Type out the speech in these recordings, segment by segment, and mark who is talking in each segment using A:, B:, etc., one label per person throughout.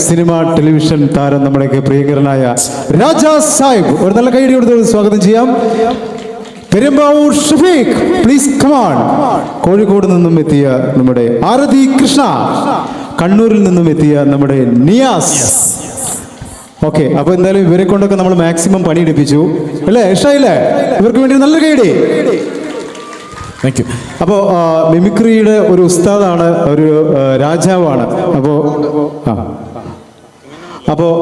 A: Cinema television താരം നമ്മുടെയൊക്കെ പ്രിയങ്കരനായ രാജാ സാഹിബ്. ഒരു നല്ല കൈയടി കൊടുത്ത് സ്വാഗതം ചെയ്യാം. Perumbavoor Shafeeq please come on Kozhikode നിന്നും എത്തിയ നമ്മുടെ ആരതി കൃഷ്ണ. കണ്ണൂരിൽ നിന്നും എത്തിയ നമ്മുടെ നിയാസ്. ഓക്കെ അപ്പൊ എന്തായാലും ഇവരെ കൊണ്ടൊക്കെ നമ്മൾ മാക്സിമം പണിയെടുപ്പിച്ചു. അല്ലേ ഇഷ്ടമായില്ലേ ഇവർക്ക് വേണ്ടി നല്ല കൈയടി.
B: താങ്ക് യു
A: അപ്പോൾ മിമിക്രിയുടെ ഒരു ഉസ്താദാണ് ഒരു രാജാവാണ്. അപ്പോൾ ആ. അപ്പോൾ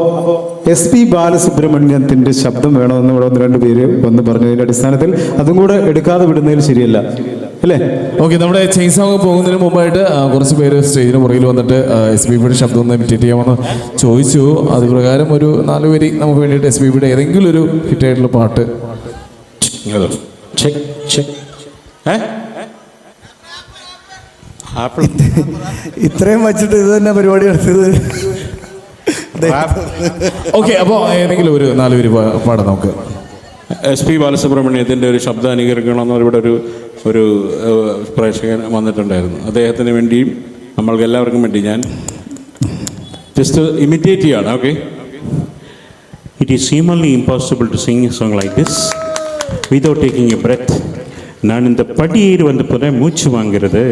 A: എസ് പി ബാലസുബ്രഹ്മണ്യത്തിന്റെ ശബ്ദം വേണമെന്ന് ഇവിടെ ഒന്ന് രണ്ട് പേര് വന്ന് പറഞ്ഞതിന്റെ അടിസ്ഥാനത്തിൽ അതും കൂടെ എടുക്കാതെ വിടുന്നതിൽ ശരിയല്ല. അല്ലേ?
B: ഓക്കെ നമ്മുടെ ചെയിൻ സോങ് പോകുന്നതിന് മുമ്പായിട്ട് കുറച്ച് പേര് സ്റ്റേജിന് പുറകിൽ വന്നിട്ട് എസ് ബി ബിയുടെ ശബ്ദം ഒന്ന് ഇമിറ്റേറ്റ് ചെയ്യാമെന്ന് ചോദിച്ചു. അത് പ്രകാരം ഒരു നാല് പേര് നമുക്ക് വേണ്ടിയിട്ട് എസ് ബി ബിയുടെ ഏതെങ്കിലും ഒരു ഹിറ്റായിട്ടുള്ള പാട്ട്.
C: Check check apple.
D: ഇത്രയും വച്ചിട്ട് ഇത് തന്നെ പരിപാടി എടുത്തത്
B: ഓക്കെ അപ്പോൾ ഏതെങ്കിലും ഒരു നാല് പേര് പാടാം നമുക്ക്.
C: എസ് പി ബാലസുബ്രഹ്മണ്യത്തിന്റെ ഒരു ശബ്ദ അനുകരിക്കണമെന്ന് ഇവിടെ ഒരു ഒരു പ്രേക്ഷകൻ വന്നിട്ടുണ്ടായിരുന്നു. അദ്ദേഹത്തിന് വേണ്ടിയും നമ്മൾക്ക് എല്ലാവർക്കും വേണ്ടി ഞാൻ ജസ്റ്റ് ഇമിറ്റേറ്റ് ചെയ്യാണ് okay it is seemingly impossible to sing a song like this without taking a breath. நான் இந்த படி ஏறி வந்த போகிறேன் மூச்சு வாங்குறது.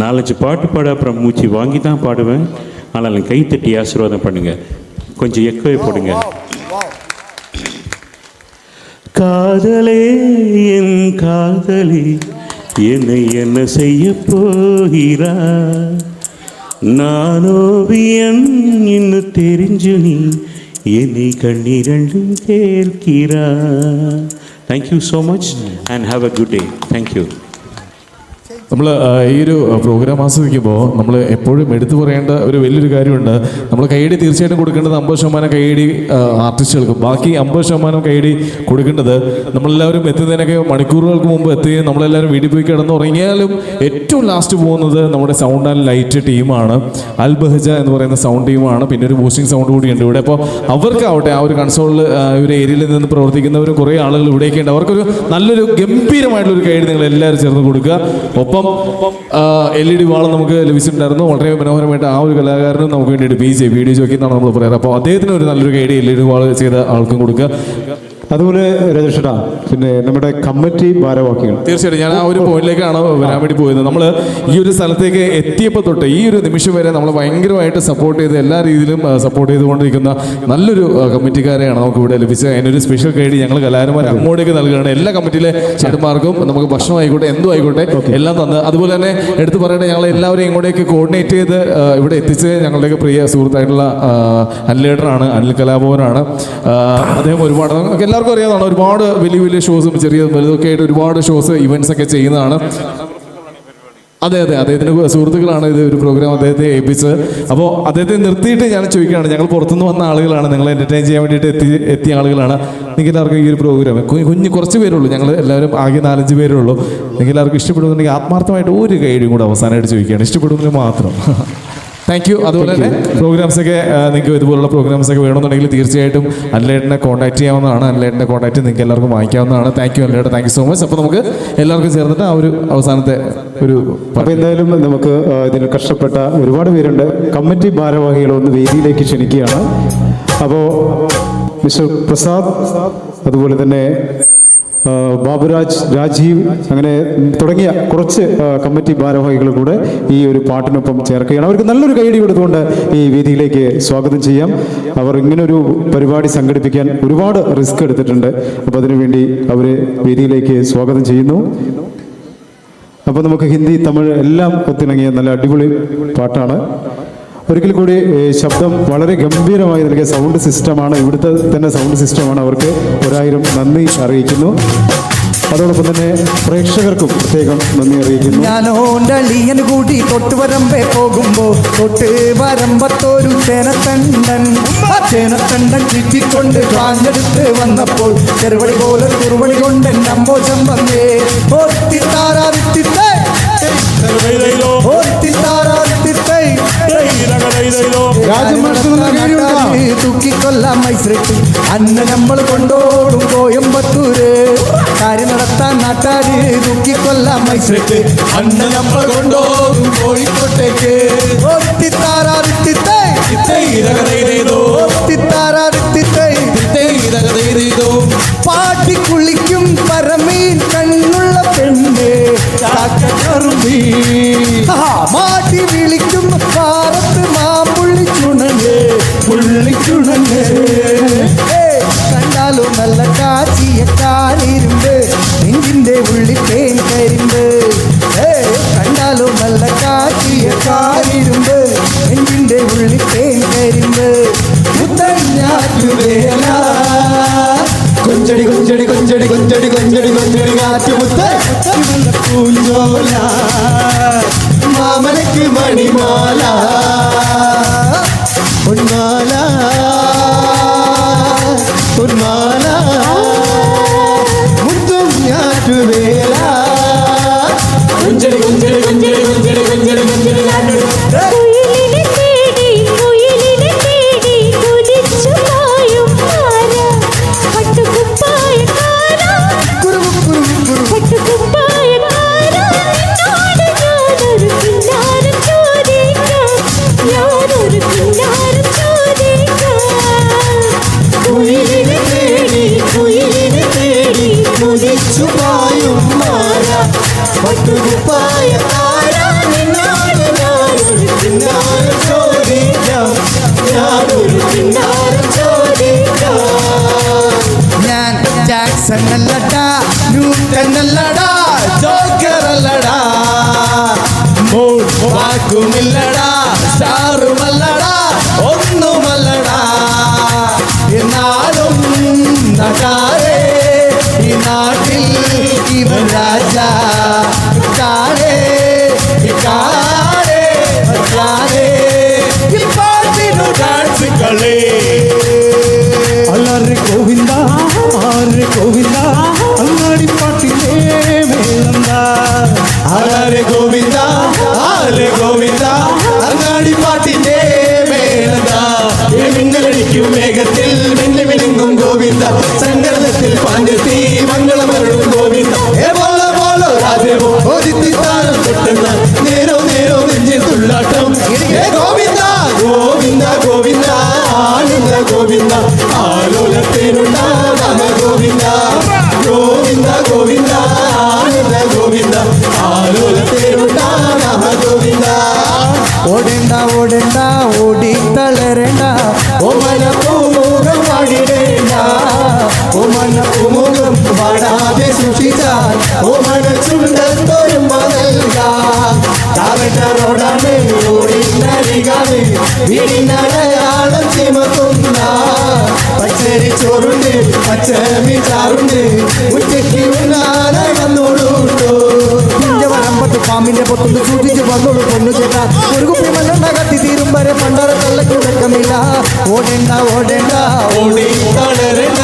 C: நாலஞ்சு பாட்டு பாட அப்புறம் மூச்சு வாங்கி தான் பாடுவேன். ஆனால் கை தட்டி ஆசீர்வாதம் பண்ணுங்க. கொஞ்சம் எக்கோவை போடுங்க. காதலே என் காதலி என்னை என்ன செய்ய போகிறா? நான் ஓவியன் இன்னும் தெரிஞ்சு நீ என்னை கண்ணீரண்டு கேட்கிறா? Thank you so much and have a good day. Thank you.
B: നമ്മൾ ഈ ഒരു പ്രോഗ്രാം ആസ്വദിക്കുമ്പോൾ നമ്മൾ എപ്പോഴും എടുത്തു പറയേണ്ട ഒരു വലിയൊരു കാര്യമുണ്ട്. നമ്മൾ കൈയടി തീർച്ചയായിട്ടും കൊടുക്കേണ്ടത് അമ്പത് ശതമാനം കൈയടി ആർട്ടിസ്റ്റുകൾക്ക് ബാക്കി അമ്പത് ശതമാനം കൈയടി കൊടുക്കേണ്ടത് നമ്മളെല്ലാവരും എത്തുന്നതിനൊക്കെ മണിക്കൂറുകൾക്ക് മുമ്പ് എത്തുകയും നമ്മളെല്ലാവരും വീട്ടിൽ പോയി കിടന്ന് ഉറങ്ങിയാലും ഏറ്റവും ലാസ്റ്റ് പോകുന്നത് നമ്മുടെ സൗണ്ട് ആൻഡ് ലൈറ്റ് ടീമാണ്. അൽബഹജ എന്ന് പറയുന്ന സൗണ്ട് ടീമാണ്. പിന്നെ ഒരു ബൂസ്റ്റിംഗ് സൗണ്ട് കൂടിയുണ്ട് ഇവിടെ. അപ്പോൾ അവർക്കാവട്ടെ ആ ഒരു കൺസോളിൽ ഒരു ഏരിയയിൽ നിന്ന് പ്രവർത്തിക്കുന്നവർ കുറേ ആളുകൾ ഇവിടേക്കുണ്ട് അവർക്കൊരു നല്ലൊരു ഗംഭീരമായിട്ടുള്ള ഒരു കൈയ്യടി നിങ്ങൾ എല്ലാവരും ചേർന്ന് കൊടുക്കുക. ഒപ്പം എൽ ഇ ഡി വാളം നമുക്ക് ലഭിച്ചിട്ടുണ്ടായിരുന്നു. വളരെ മനോഹരമായിട്ട് ആ ഒരു കലാകാരനും നമുക്ക് വേണ്ടിയിട്ട് ബി ജെ വീഡിയോ ജോക്കി എന്നാണ് നമ്മൾ പറയാറ്. അപ്പോൾ അദ്ദേഹത്തിന് ഒരു നല്ലൊരു guide L E D wall ചെയ്ത ആൾക്കും കൊടുക്കുക.
A: അതുപോലെ രജേഷടാ പിന്നെ നമ്മുടെ കമ്മിറ്റി ഭാരവാഹികൾ.
B: തീർച്ചയായിട്ടും ഞാൻ ആ ഒരു പോയിന്റിലേക്കാണ് വരാൻ വേണ്ടി പോയത്. നമ്മൾ ഈ ഒരു സ്ഥലത്തേക്ക് എത്തിയപ്പോൾ തൊട്ട് ഈ ഒരു നിമിഷം വരെ നമ്മൾ ഭയങ്കരമായിട്ട് സപ്പോർട്ട് ചെയ്ത് എല്ലാ രീതിയിലും സപ്പോർട്ട് ചെയ്തുകൊണ്ടിരിക്കുന്ന നല്ലൊരു കമ്മിറ്റിക്കാരെയാണ് നമുക്ക് ഇവിടെ ലഭിച്ചത്. അതിനൊരു സ്പെഷ്യൽ കൈഡി ഞങ്ങൾ കലാകാരന്മാർ അങ്ങോട്ടേക്ക് നൽകുകയാണ്. എല്ലാ കമ്മിറ്റിയിലെ ചേട്ടന്മാർക്കും നമുക്ക് ഭക്ഷണം ആയിക്കോട്ടെ എന്തും ആയിക്കോട്ടെ എല്ലാം തന്ന്. അതുപോലെ തന്നെ എടുത്തു പറയട്ടെ ഞങ്ങൾ എല്ലാവരെയും ഇങ്ങോട്ടേക്ക് കോർഡിനേറ്റ് ചെയ്ത് ഇവിടെ എത്തിച്ച് ഞങ്ങളുടെയൊക്കെ പ്രിയ സുഹൃത്തായിട്ടുള്ള അനിലേട്ടറാണ് അനിൽ കലാഭവനാണ്. അദ്ദേഹം ഒരുപാട് എല്ലാവർക്കും അറിയാവുന്നതാണ് ഒരുപാട് വലിയ വലിയ ഷോസും ചെറിയ വലുതൊക്കെ ആയിട്ട് ഒരുപാട് ഷോസ് ഇവന്റ്സ് ഒക്കെ ചെയ്യുന്നതാണ്. അതെ അതെ അദ്ദേഹത്തിന്റെ സുഹൃത്തുക്കളാണ് ഇത് ഒരു പ്രോഗ്രാം അദ്ദേഹത്തെ ഏൽപ്പിച്ചത്. അപ്പോൾ അദ്ദേഹത്തെ നിർത്തിയിട്ട് ഞാൻ ചോദിക്കുകയാണ് ഞങ്ങൾ പുറത്തുനിന്ന് വന്ന ആളുകളാണ് നിങ്ങളെ എന്റർടൈൻ ചെയ്യാൻ വേണ്ടിയിട്ട് എത്തി എത്തിയ ആളുകളാണ്. നിങ്ങൾക്ക് എല്ലാവർക്കും ഈ ഒരു പ്രോഗ്രാം കുഞ്ഞ് കുറച്ച് പേരുള്ളൂ ഞങ്ങൾ എല്ലാവരും ആകെ നാലഞ്ച് പേരേ ഉള്ളൂ നിങ്ങൾക്ക് എല്ലാവർക്കും ഇഷ്ടപ്പെടുന്നുണ്ടെങ്കിൽ ആത്മാർത്ഥമായിട്ട് ഒരു കൈഡും കൂടെ അവസാനമായിട്ട് ചോദിക്കുകയാണ് ഇഷ്ടപ്പെടുന്നെങ്കിൽ മാത്രം. താങ്ക് യു അതുപോലെ തന്നെ പ്രോഗ്രാംസ് ഒക്കെ ആ, നിങ്ങൾക്ക് ഇതുപോലുള്ള പ്രോഗ്രാംസ് ഒക്കെ വേണമെന്നുണ്ടെങ്കിൽ തീർച്ചയായിട്ടും അല്ലേട്ടനെ കോൺടാക്ട് ചെയ്യാവുന്നതാണ്. അല്ലേട്ടന്റെ കോൺടാക്ട് നിങ്ങൾക്ക് എല്ലാവർക്കും വാങ്ങിക്കാവുന്നതാണ്. താങ്ക് യു അല്ലേട്ട താങ്ക് യു സോ മച്ച് അപ്പോൾ നമുക്ക് എല്ലാവർക്കും ചേർന്നിട്ട് ആ ഒരു അവസാനത്തെ ഒരു
A: അപ്പോൾ എന്തായാലും നമുക്ക് ഇതിന് കഷ്ടപ്പെട്ട ഒരുപാട് പേരുണ്ട്. കമ്മിറ്റി ഭാരവാഹികളെ ഒന്ന് വേദിയിലേക്ക് ക്ഷണിക്കുകയാണ്. അപ്പോൾ മിസ്റ്റർ പ്രസാദ് അതുപോലെ തന്നെ ബാബുരാജ് രാജീവ് അങ്ങനെ തുടങ്ങിയ കുറച്ച് കമ്മിറ്റി ഭാരവാഹികൾ കൂടെ ഈ ഒരു പാട്ടിനൊപ്പം ചേർക്കുകയാണ്. അവർക്ക് നല്ലൊരു കൈയടി കൊടുത്തുകൊണ്ട് ഈ വേദിയിലേക്ക് സ്വാഗതം ചെയ്യാം. അവർ ഇങ്ങനൊരു പരിപാടി സംഘടിപ്പിക്കാൻ ഒരുപാട് റിസ്ക് എടുത്തിട്ടുണ്ട്. അപ്പോൾ അതിനുവേണ്ടി അവരെ വേദിയിലേക്ക് സ്വാഗതം ചെയ്യുന്നു. അപ്പോൾ നമുക്ക് ഹിന്ദി തമിഴ് എല്ലാം ഒത്തിണങ്ങിയ നല്ല അടിപൊളി പാട്ടാണ്. ഒരിക്കൽ കൂടി ശബ്ദം വളരെ ഗംഭീരമായി നൽകിയ സൗണ്ട് സിസ്റ്റമാണ് ഇവിടുത്തെ തന്നെ സൗണ്ട് സിസ്റ്റമാണ് അവർക്ക് ഒരായിരം നന്ദി അറിയിക്കുന്നു. അതോടൊപ്പം തന്നെ പ്രേക്ഷകർക്കും പ്രത്യേകം നന്ദി അറിയിക്കുന്നു.
D: ഞാനോണ്ടളിയൻ കൂടി തൊട്ട് വരമ്പേ പോകുമ്പോ തൊട്ട് വരമ്പത്തോരു ചേനത്തണ്ടൻ. ആ ചേനത്തണ്ടൻ ചുറ്റിക്കൊണ്ട് കാഞ്ഞെടുത്ത് വന്നപ്പോൾ ചെറുവളി പോലെ കുറുവടി കൊണ്ട് നമ്പോ ചമ്പന്നേ ഓത്തിത്താറാറിത്തിത്തേ ഓത്തിത്താറാറിത്തിത്തേ
A: രാജമാഷ്ടങ്ങളുടെ കീഴിലുള്ള
D: തൂക്കിക്കൊല്ലാം മൈസൂരിട്ട് അന്ന് നമ്മൾ കൊണ്ടോടും കോയമ്പത്തൂര്. കാര്യം നടത്താൻ നാട്ടാര് തൂക്കിക്കൊല്ലാം മൈസേക്ക്
B: അന്ന് നമ്മൾ കൊണ്ടോകും കോഴിക്കോട്ടേക്ക്.
D: പാട്ടി കുളിക്കും പരമീൻ കണ്ണുള്ള പെണ്ണ്. മാട്ടി വിളി ഒന്നുമല്ലടാ ഒന്നുമല്ലടാ. എന്നാലും നടാരേ ഈ നാട്ടിൽ ഇവരാ ഓടേണ്ട ഓടേണ്ട ഓടി തളരേണ്ട. ഓമന പൂമുഖം പാടിടേണ്ട. ഓമന പൂമുഖം പാടാതെ സൂക്ഷിച്ചാൽ ഓമന ചുണ്ടത്തൊരും നൽകാം. ഓടി നരികാണ് വീടിനടയാളം പച്ചരി ചോറുണ്ട് പച്ചമി ചാറുണ്ട്. ഉച്ചയ്ക്ക് ഉണ്ണാനടന്നോളൂ പൊത്ത് പാമ്പിന്റെ പൊത്തുന്ന് സൂചിച്ച് വന്നത് പൊന്നു ചേട്ടാ. ഒരു കുപ്പി മല്ലെണ്ണ കത്തി തീരും വരെ പണ്ടാര തള്ളക്ക് വെക്കമില്ല ഓടേണ്ട ഓടേണ്ട. ഓടി തളരണ്ട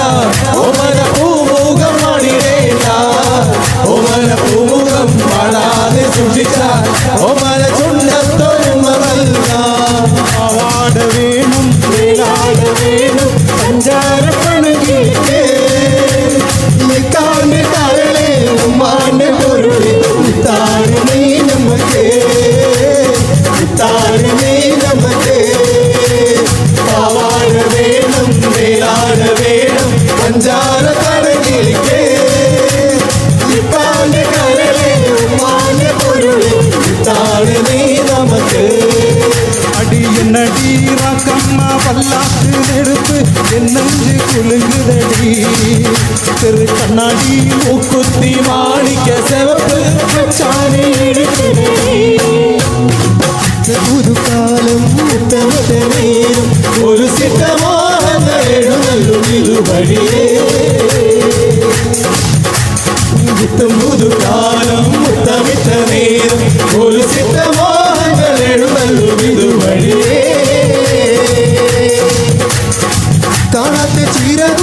D: ഓമന പൂമുഖം അണിയേണ്ട പാടാതെ സൂക്ഷിച്ചാൽ ഓമര ചുണ്ട പുതുക്കാലം മുത്തമത്തെ നേരം ഒരു സിദ്ധമാന എഴുന്നള്ളും ഇതുവഴിയേ ചിത്തം ഒരു ചിത്തമാന എഴുന്നള്ളും ഇതുവഴിയേ കാണാത്ത
E: ചീരത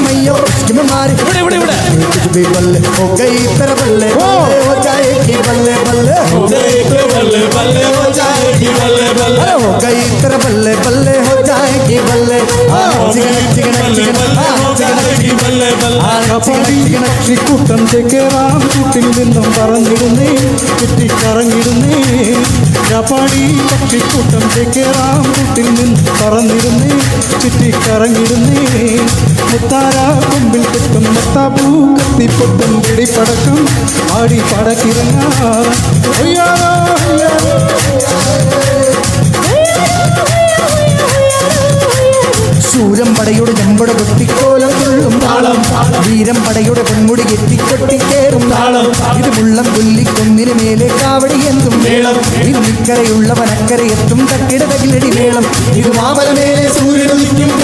E: मैयो इश्क में मारी कुछ भी बल्ले हो गई तेरा बल्ले बल्ले हो जाएगी बल्ले बल्ले हो
C: बल्ले बल्ले हो जाएगी बल्ले बल्ले
E: अरे हो गई तेरा बल्ले बल्ले हो जाएगी बल्ले हाँ, चिकन चिकन चिकन हाँ, चिकन
C: बल्ले बल्ले
A: പക്ഷിക്കൂട്ടം ചേക്കേറാം കൂട്ടിൽ നിന്നും പറന്നിടുന്നേ ചുറ്റിക്കറങ്ങിടുന്നേ ചാപ്പാടി പക്ഷിക്കൂട്ടം ചേക്കേറാം കൂട്ടിൽ നിന്നും പറന്നിടുന്നേ ചുറ്റിക്കറങ്ങിടുന്നേ മുത്താര കൊമ്പിൽ കെട്ടും മത്താപ്പൂ കത്തിപ്പൊട്ടും പിടിപ്പടക്കം ആടി പടക്കിറങ്ങാം ഒയ്യാറോ, ഒയ്യാറോ.
E: ശൂരം പടയുടെ ചെമ്പട കൊട്ടിക്കോലം കൊള്ളും താളം. വീരം പടയുടെ പൊന്മുടി കെട്ടിക്കൊട്ടിക്കേറും താളം. ഇത് മുള്ളം കൊല്ലിക്കൊന്നിന് മേലെ കാവടി എന്തും മേളം ഇത് നിക്കരയുള്ളവൻ അക്കരയെത്തും തക്കിട തകിലടി മേളം. ഇത് മാമലമേലെ മേലെ പുലരിക്കതിരിൻ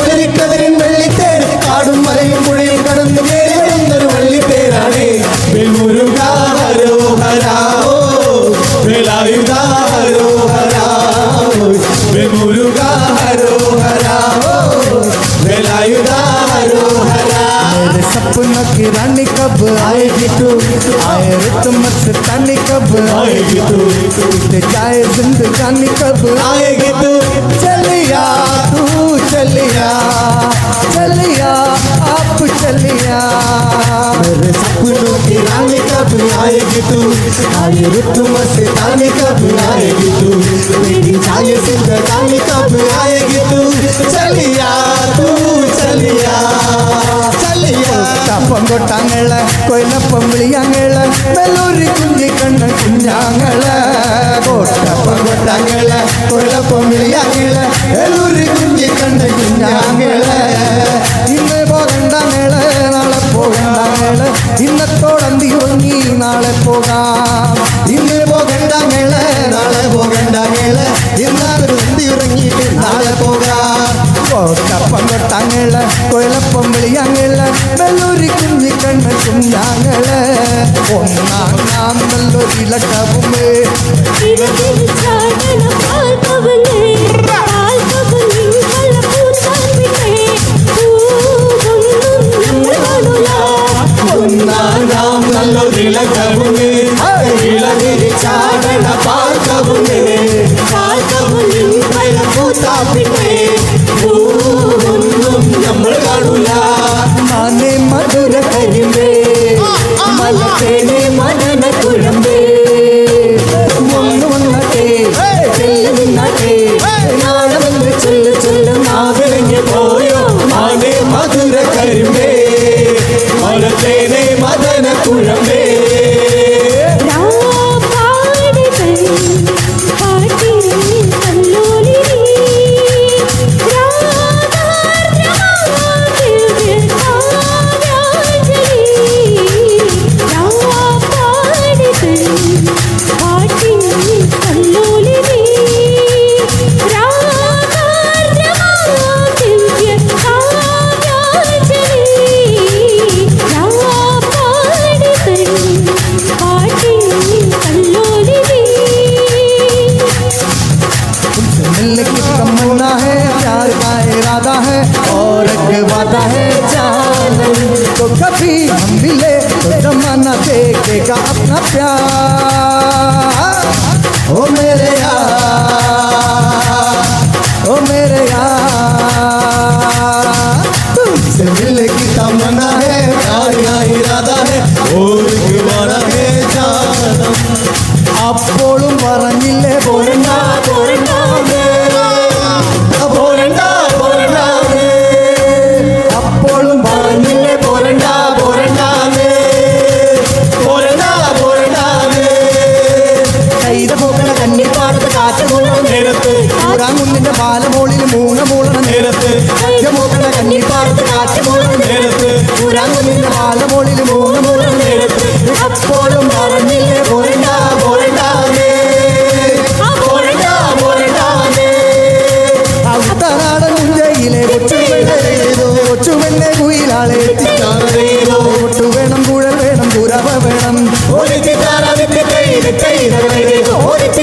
E: मस्तानी कब आएगी तू? बीत जाए जिंदगानी कब आएगी तू? चलिया तू चलिया चलिया, आप चलिया। मेरे सपनों की रानी कब आएगी तू? आए रुत मस्तानी कब आएगी तू? बीत जाए जिंदगानी कब आएगी तू? चलिया तू चलिया। പൊങ്കൊട്ടാങ്ങള് കൊയിലപ്പം വിളിയാങ്ങള് വെല്ലൂരി കുഞ്ഞി കണ്ണ കുഞ്ഞാങ്ങള് കോട്ട പൊങ്കൊട്ടാങ്ങള് കൊയിലപ്പം വിളിയാങ്ങള് വെല്ലൂരി കുഞ്ഞി കണ്ണ കുഞ്ഞാങ്ങള് ഇന്ന് പോകണ്ടാങ്ങള് നാളെ പോകണ്ടാങ്ങള് ഇന്നത്തോടന്തി ഉറങ്ങി നാളെ പോകാം ഇന്ന് പോകണ്ടാങ്ങള് നാളെ പോകണ്ടാങ്ങള് ഇന്നാളെ അന്തി ഉറങ്ങിയിട്ട് നാളെ പോകാം കോട്ടപ്പം കൊട്ടാങ്ങള് കൊയിലപ്പം വിളിയാങ്ങള് വെല്ലൂരി കുഞ്ഞി കണ്ണ കുഞ്ഞാങ്ങള് ഒന്നാം നാം നല്ലൊരിലക്കവുമേ
C: கருத்தை இதனை
A: ஓரித்த